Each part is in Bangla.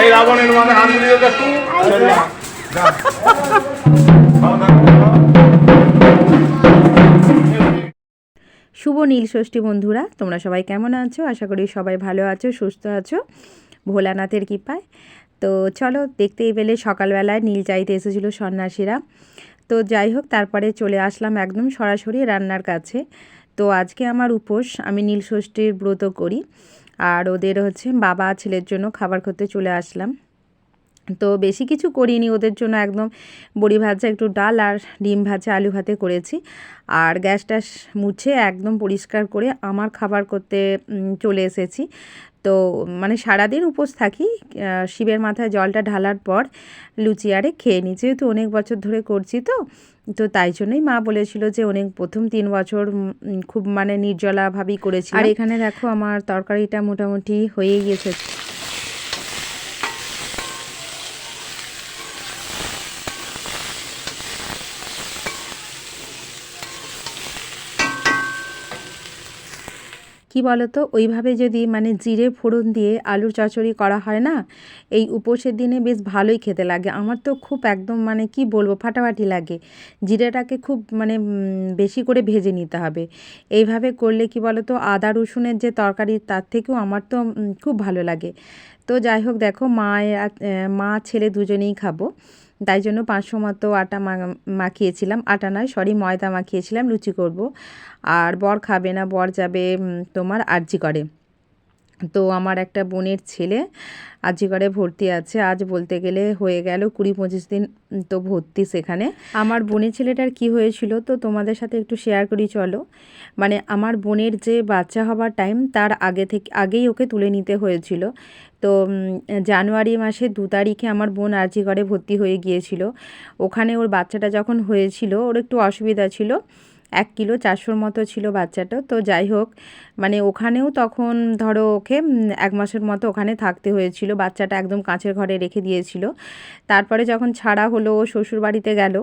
এই রাবণের মাথায় হাত দিয়ে। শুভ নীল ষষ্ঠী বন্ধুরা তোমরা সবাই কেমন আছো আশা করি সবাই ভালো আছো সুস্থ আছো ভোলানাথের কৃপায় তো চলো দেখতেই পেলে সকালবেলায় নীল চাইতে এসেছিল সন্ন্যাসীরা তো যাই হোক তারপরে চলে আসলাম একদম সরাসরি রান্নার কাছে তো আজকে আমার উপোস, আমি নীল ষষ্ঠীর ব্রত করি। আর ওদের হচ্ছে বাবা ছেলের জন্য খাবার খেতে চলে আসলাম। তো বেশি কিছু করিনি, ওদের জন্য একদম বড়ি ভাজা, একটু ডাল আর ডিম ভাজা, আলু ভাতে করেছি। আর গ্যাস ট্যাস মুছে একদম পরিষ্কার করে আমার খাবার করতে চলে এসেছি। তো মানে সারাদিন উপোস থাকি শিবের মাথায় জলটা ঢালার পর লুচি আরে খেয়ে নিই যেহেতু অনেক বছর ধরে করছি তো তো তাই জন্যই মা বলেছিল যে অনেক প্রথম তিন বছর খুব মানে নির্জলাভাবেই করেছি আর এখানে দেখো আমার তরকারিটা মোটামুটি হয়ে গিয়েছে কি বলতো? ওইভাবে যদি মানে জিরে ফোড়ন দিয়ে আলুর চচড়ি করা হয় না এই উপোসের দিনে বেশ ভালোই খেতে লাগে। আমার তো খুব একদম মানে কি বলব ফাটাফাটি লাগে। জিরেটাকে খুব মানে বেশি করে ভেজে নিতে হবে। এইভাবে করলে কি বলতো আদা রসুনের যে তরকারি তার থেকেও আমার তো খুব ভালো লাগে। তো যাই হোক দেখো আহ, মা ছেলে দুজনেই খাব। তাই জন্য পাঁচশো মতো আটা মাখিয়েছিলাম। আটা নয় সরি ময়দা মাখিয়েছিলাম, লুচি করব। আর বর খাবে না, বর যাবে তোমার আর্জি করে। তো আমার একটা বোনের ছেলে করে ভর্তি আছে। আজ বলতে গেলে হয়ে গেল কুড়ি পঁচিশ দিন তো ভর্তি সেখানে। আমার বোনের ছেলেটার কি হয়েছিল তো তোমাদের সাথে একটু শেয়ার করি, চলো। মানে আমার বোনের যে বাচ্চা হবার টাইম তার আগে থেকে, আগেই ওকে তুলে নিতে হয়েছিল। তো জানুয়ারি মাসে দু তারিখে আমার বোন আরজি করে ভর্তি হয়ে গিয়েছিল। ওখানে ওর বাচ্চাটা যখন হয়েছিল, ওর একটু অসুবিধা ছিল। এক কিলো চারশোর মতো ছিল বাচ্চাটা। তো যাই হোক মানে ওখানেও তখন ধরো ওকে এক মাসের মতো ওখানে থাকতে হয়েছিল। বাচ্চাটা একদম কাঁচের ঘরে রেখে দিয়েছিল। তারপরে যখন ছাড়া হলো, ও শ্বশুর বাড়িতে গেল।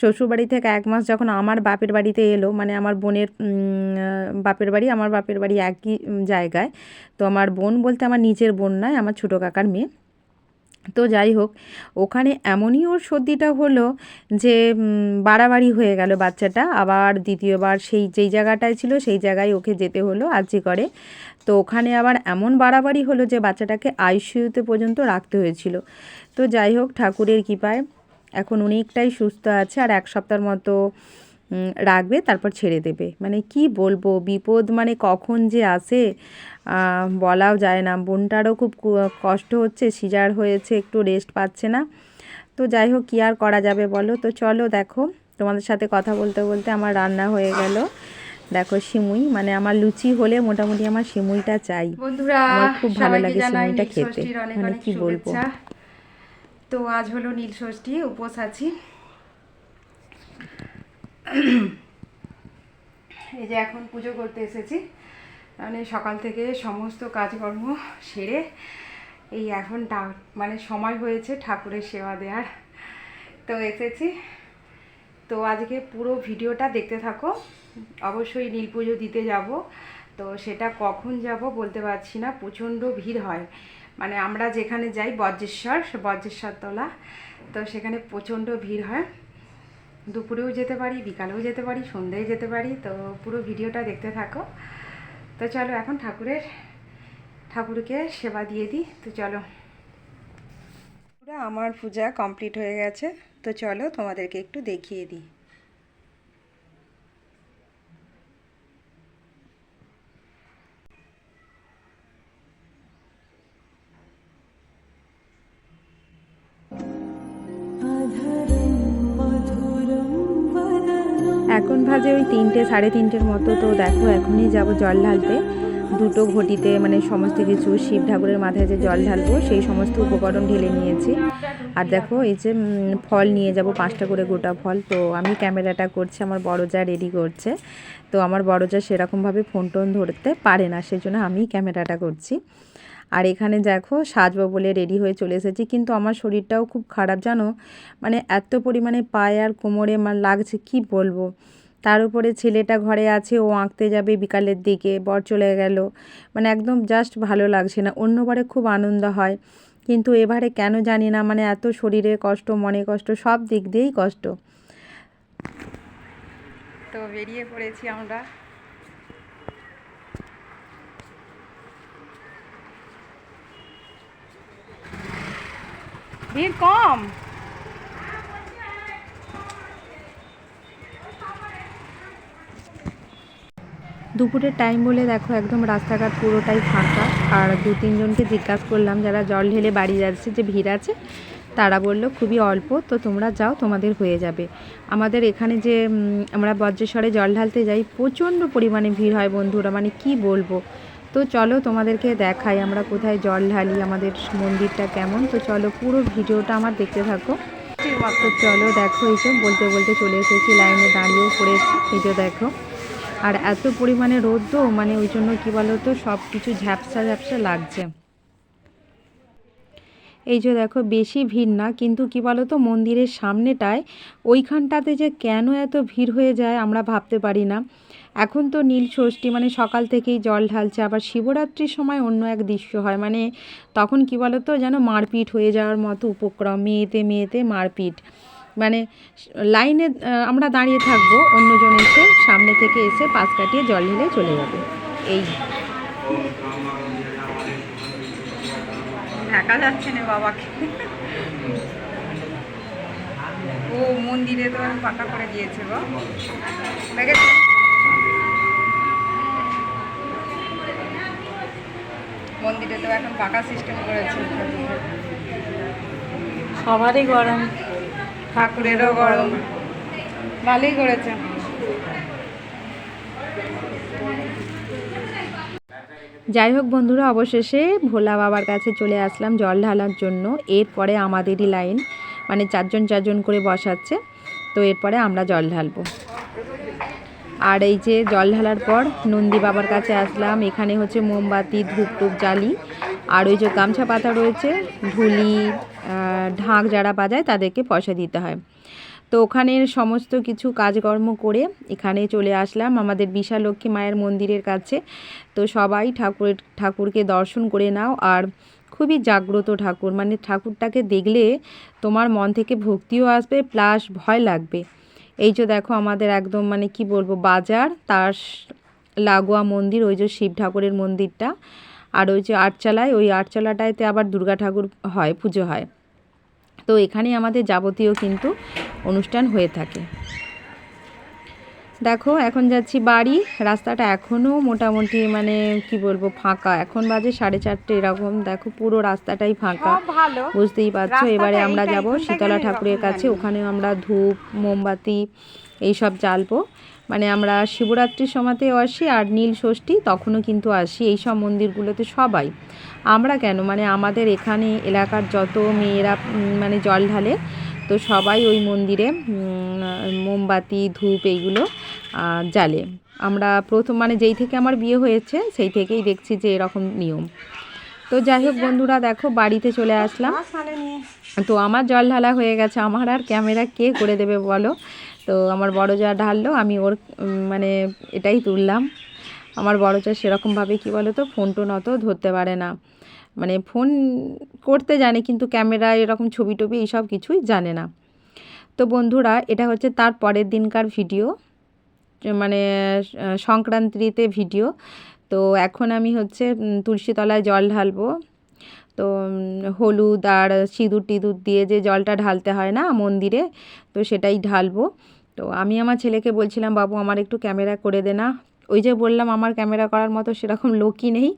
শ্বশুরবাড়ি থেকে এক মাস যখন আমার বাপের বাড়িতে এলো মানে আমার বোনের বাপের বাড়ি, আমার বাপের বাড়ি একই জায়গায়। তো আমার বোন বলতে আমার নিজের বোন নয়, আমার ছোটো কাকার মেয়ে। তো যাই হোক, ওখানে এমনই ওর সর্দিটা হলো যে বাড়াবাড়ি হয়ে গেল বাচ্চাটা। আবার দ্বিতীয়বার সেই, যেই জায়গাটায় ছিল সেই জায়গায় ওকে যেতে হলো আর্জি করে। তো ওখানে আবার এমন বাড়াবাড়ি হলো যে, বাচ্চাটাকে আইসিইউতে পর্যন্ত রাখতে হয়েছিল। তো যাই হোক, ঠাকুরের কৃপায় এখন অনেকটাই সুস্থ আছে। আর এক সপ্তাহের মতো রাখবে তারপর ছেড়ে দেবে। মানে কি বলব বিপদ মানে কখন যে আসে বলাও যায় না। বোনটারও খুব কষ্ট হচ্ছে সিজার হয়েছে একটু রেস্ট পাচ্ছে না। তো যাই হোক কী আর করা যাবে বলো? তো চলো দেখো তোমাদের সাথে কথা বলতে বলতে আমার রান্না হয়ে গেল। দেখো সিমুই মানে আমার লুচি হলে মোটামুটি আমার সিমুইটা চাই। বন্ধুরা খুব ভালো লাগে সিমুইটা খেতে। মানে কি বলব। তো আজ হলো নীল ষষ্ঠী উপোস আছি। এই যে এখন পুজো করতে এসেছি। মানে সকাল থেকে সমস্ত কাজকর্ম সেরে এই এখন মানে সময় হয়েছে ঠাকুরের সেবা দেওয়ার তো এসেছি। তো আজকে পুরো ভিডিওটা দেখতে থাকো। অবশ্যই নীল পুজো দিতে যাব। তো সেটা কখন যাব বলতে পারছি না, প্রচণ্ড ভিড় হয়। মানে আমরা যেখানে যাই বজ্রেশ্বর বজ্রেশ্বর তলা তো সেখানে প্রচণ্ড ভিড় হয়। দুপুরেও যেতে পারি, বিকালেও যেতে পারি, সন্ধ্যায় যেতে পারি, তো পুরো ভিডিওটা দেখতে থাকো। তো চলো এখন ঠাকুরের, ঠাকুরকে সেবা দিয়ে দিই, তো চলো। পুরো আমার পূজা কমপ্লিট হয়ে গেছে, তো চলো তোমাদেরকে একটু দেখিয়ে দিই। ভাজে ওই তিনটে, সাড়ে তিনটের মতো। তো দেখো, এখনই যাব জল ঢালতে। দুটো ঘটিতে মানে সমস্ত কিছু, শিব ঠাকুরের মাথায় যে জল ঢালবো, সেই সমস্ত উপকরণ ঢেলে নিয়েছি। আর দেখো, এই যে ফল নিয়ে যাব, পাঁচটা করে গোটা ফল। তো আমি ক্যামেরাটা করছি, আমার বড় যা রেডি করছে। তো আমার বড় যা সেরকমভাবে ফোন টোন ধরতে পারে না, সেজন্য আমি ক্যামেরাটা করছি। আর এখানে দেখো, সাজবো বলে রেডি হয়ে চলে এসেছি। কিন্তু আমার শরীরটাও খুব খারাপ, জানো? মানে এত পরিমাণে পায়ে আর কোমরে আমার লাগছে, কি বলব? তার উপরে ছেলেটা ঘরে আছে, ও আঁকতে যাবে বিকালের দিকে, বর চলে গেল। মানে একদম জাস্ট ভালো লাগছে না, অন্যবারে খুব আনন্দ হয়। কিন্তু এবারে কেন জানি না মানে এত শরীরে কষ্ট, মনে কষ্ট, সব দিক দিয়েই কষ্ট। তো বেরিয়ে পড়েছি আমরা। ভিড় কম। দুপুরের টাইম বলে দেখো একদম রাস্তাঘাট পুরোটাই ফাঁকা। আর দু তিনজনকে জিজ্ঞাসা করলাম, যারা জল ঢেলে বাড়ি যাচ্ছে, যে ভিড় আছে, তারা বলল, খুবই অল্প, তো তোমরা যাও, তোমাদের হয়ে যাবে। আমাদের এখানে যে আমরা বজ্রেশ্বরে জল ঢালতে যাই, প্রচণ্ড পরিমাণে ভিড় হয় বন্ধুরা মানে কি বলব? তো চলো তোমাদেরকে দেখাই, আমরা কোথায় জল ঢালি, আমাদের মন্দিরটা কেমন? তো চলো পুরো ভিডিওটা আমার দেখতে থাকো। তো চলো দেখো এইসব বলতে বলতে চলে এসেছি, লাইনে দাঁড়িয়েও পড়েছি যে দেখো। আর এত পরিমাণে রোদ তো মানে ওই জন্য কী বলো তো সব কিছু ঝ্যাপসা ঝ্যাপসা লাগছে। এই যে দেখো, বেশি ভিড় না, কিন্তু কি বলো তো মন্দিরের সামনেটায়, ওইখানটাতে যে কেন এত ভিড় হয়ে যায় আমরা ভাবতে পারি না। এখন তো নীল ষষ্ঠী মানে সকাল থেকেই জল ঢালছে, আবার শিবরাত্রির সময় অন্য এক দৃশ্য হয় মানে তখন কি বলো তো যেন মারপিট হয়ে যাওয়ার মতো উপক্রম, মেয়েতে মেয়েতে মারপিট। মানে লাইনে আমরা দাঁড়িয়ে থাকব অন্যজন এসে সামনে থেকে এসে পাশ কাটিয়ে জল ঢেলে চলে যাবে। এই। দেখা যাচ্ছে না বাবাকে। ও মন্দিরে তো আমি পাকা করে দিয়েছে গো। মন্দিরে তো এখন পাকা সিস্টেম করেছে। সবারই গরম। ঠাকুরেরও গরম। ভালোই করেছে যাই হোক বন্ধুরা, অবশেষে ভোলা বাবার কাছে চলে আসলাম জল ঢালার জন্য। এরপরে আমাদেরই লাইন মানে চারজন চারজন করে বসাচ্ছে। তো এরপরে আমরা জল ঢালবো। আর এই যে জল ঢালার পর নন্দী বাবার কাছে আসলাম। এখানে হচ্ছে মোমবাতি ধূপ টুপ জ্বালি আর ওই যে গামছা পাতা রয়েছে ঢুলি ঢাক যারা বাজায় তাদেরকে পয়সা দিতে হয়। তো ওখানের সমস্ত কিছু কাজকর্ম করে এখানে চলে আসলাম আমাদের বিশালক্ষ্মী মায়ের মন্দিরের কাছে। তো সবাই ঠাকুরের, ঠাকুরকে দর্শন করে নাও আর খুবই জাগ্রত ঠাকুর। মানে ঠাকুরটাকে দেখলে তোমার মন থেকে ভক্তিও আসবে, প্লাস ভয় লাগবে। এই যে দেখো আমাদের একদম মানে কি বলব, বাজার, তার লাগোয়া মন্দির, ওই যে শিব ঠাকুরের মন্দিরটা। আর ওই যে আটচালায়, ওই আটচালাটায়তে আবার দুর্গা ঠাকুর হয়, পুজো হয়। তো এখানেই আমাদের যাবতীয় কিন্তু অনুষ্ঠান হয়ে থাকে। দেখো এখন যাচ্ছি বাড়ি। রাস্তাটা এখনও মোটামুটি মানে কি বলব ফাঁকা। এখন বাজে সাড়ে চারটে এরকম। দেখো পুরো রাস্তাটাই ফাঁকা। বুঝতেই পারছ? এবারে আমরা যাব শীতলা ঠাকুরের কাছে। ওখানেও আমরা ধূপ মোমবাতি এইসব জ্বালবো। মানে আমরা শিবরাত্রির সময়তেও আসি আর নীল ষষ্ঠী তখনও কিন্তু আসি। এই সব মন্দিরগুলোতে সবাই। আমরা কেন? মানে আমাদের এখানে এলাকার যত মেয়েরা মানে জল ঢালে তো সবাই ওই মন্দিরে মোমবাতি ধূপ এইগুলো জ্বালে। আমরা প্রথম মানে যেই থেকে আমার বিয়ে হয়েছে, সেই থেকেই দেখছি যে এরকম নিয়ম। তো যাই হোক বন্ধুরা, দেখো বাড়িতে চলে আসলাম। তো আমার জল ঢালা হয়ে গেছে। আমার আর ক্যামেরা কে করে দেবে বলো? তো আমার বড় যা ঢাললো, আমি ওর মানে এটাই তুললাম। আমার বড় যা সেরকমভাবে কী বলো তো ফোন টোন অত ধরতে পারে না। মানে ফোন করতে জানে, কিন্তু ক্যামেরা এরকম ছবি টবি এইসব কিছুই জানে না। তো বন্ধুরা, এটা হচ্ছে তার পরের দিনকার ভিডিও। মানে সংক্রান্তিতে ভিডিও। তো এখন আমি হচ্ছে তুলসীতলায় জল ঢালবো। তো হলুদ আর সিঁদুর টিঁদুর দিয়ে যে জলটা ঢালতে হয় না, মন্দিরে, তো সেটাই ঢালবো। তো আমি আমার ছেলেকে বলছিলাম, বাবু, আমার একটু ক্যামেরা করে দে না। ওই যে বললাম, আমার ক্যামেরা করার মতো সেরকম লোকই নেই।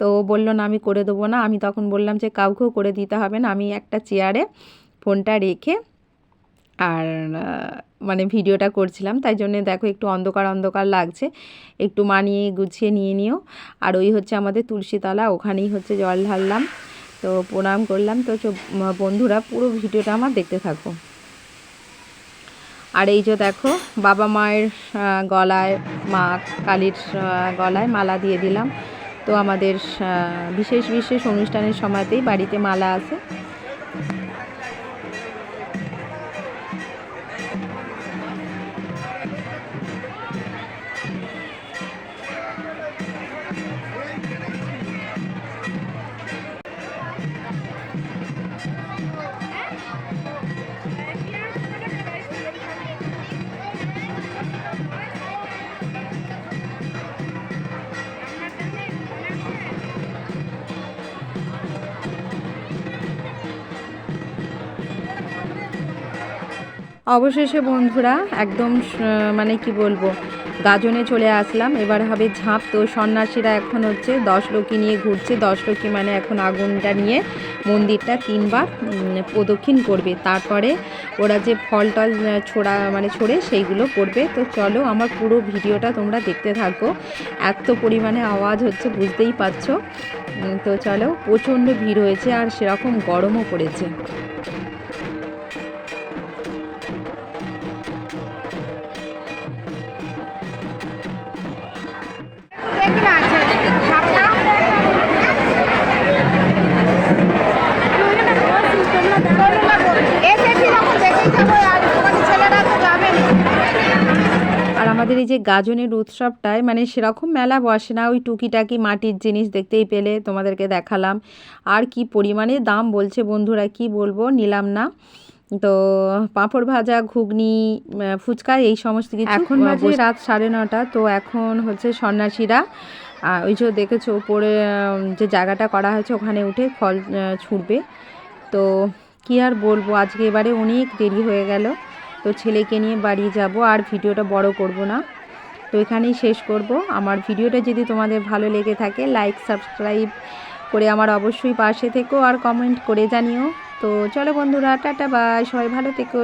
তো বলল, না, আমি করে দেবো না। আমি তখন বললাম যে, কাউকেও করে দিতে হবে না। আমি একটা চেয়ারে ফোনটা রেখে আর মানে ভিডিওটা করছিলাম, তাই জন্য দেখো একটু অন্ধকার অন্ধকার লাগছে। একটু মানিয়ে গুছিয়ে নিয়ে নিও। আর ওই হচ্ছে আমাদের তুলসীতলা, ওখানেই হচ্ছে জল ঢাললাম। তো প্রণাম করলাম। তো বন্ধুরা, পুরো ভিডিওটা আমার দেখতে থাকো। আর এই যে দেখো, বাবা মায়ের গলায় মা, কালীর গলায় মালা দিয়ে দিলাম। তো আমাদের বিশেষ বিশেষ অনুষ্ঠানের সময়তেই বাড়িতে মালা আছে। অবশেষে বন্ধুরা, একদম মানে কি বলব, গাজনে চলে আসলাম। এবার হবে ঝাঁপ। তো সন্ন্যাসীরা এখন হচ্ছে দশ লোকি নিয়ে ঘুরছে। দশ লোকি মানে এখন আগুনটা নিয়ে মন্দিরটা তিনবার প্রদক্ষিণ করবে। তারপরে ওরা যে ফল টল ছোড়া মানে ছড়ে সেইগুলো করবে। তো চলো আমার পুরো ভিডিওটা তোমরা দেখতে থাকো। এত পরিমাণে আওয়াজ হচ্ছে, বুঝতেই পারছ? তো চলো, প্রচণ্ড ভিড় হয়েছে আর সেরকম গরমও পড়েছে। আমাদের এই যে গাজনের উৎসবটায় মানে সেরকম মেলা বসে না ওই টুকিটাকি মাটির জিনিস দেখতেই পেলে তোমাদেরকে দেখালাম। আর কি পরিমাণে দাম বলছে বন্ধুরা কি বলব নিলাম না। তো পাঁপড় ভাজা ঘুগনি ফুচকা এই সমস্ত কিছু এখন বাজে রাত সাড়ে নটা তো এখন হচ্ছে সন্ন্যাসীরা ওই যে দেখেছ উপরে যে জায়গাটা করা হয়েছে ওখানে উঠে ফল ছুঁড়বে। তো কি আর বলব আজকে এবারে অনেক দেরি হয়ে গেল। তো ছেলেকে নিয়ে বাড়ি যাব, আর ভিডিওটা বড় করব না। তো এখানেই শেষ করব। আমার ভিডিওটা যদি তোমাদের ভালো লেগে থাকে লাইক সাবস্ক্রাইব করে আমার অবশ্যই পাশে থেকো আর কমেন্ট করে জানিও। তো চলো বন্ধুরা, টাটা বাই সবাই ভালো থেকো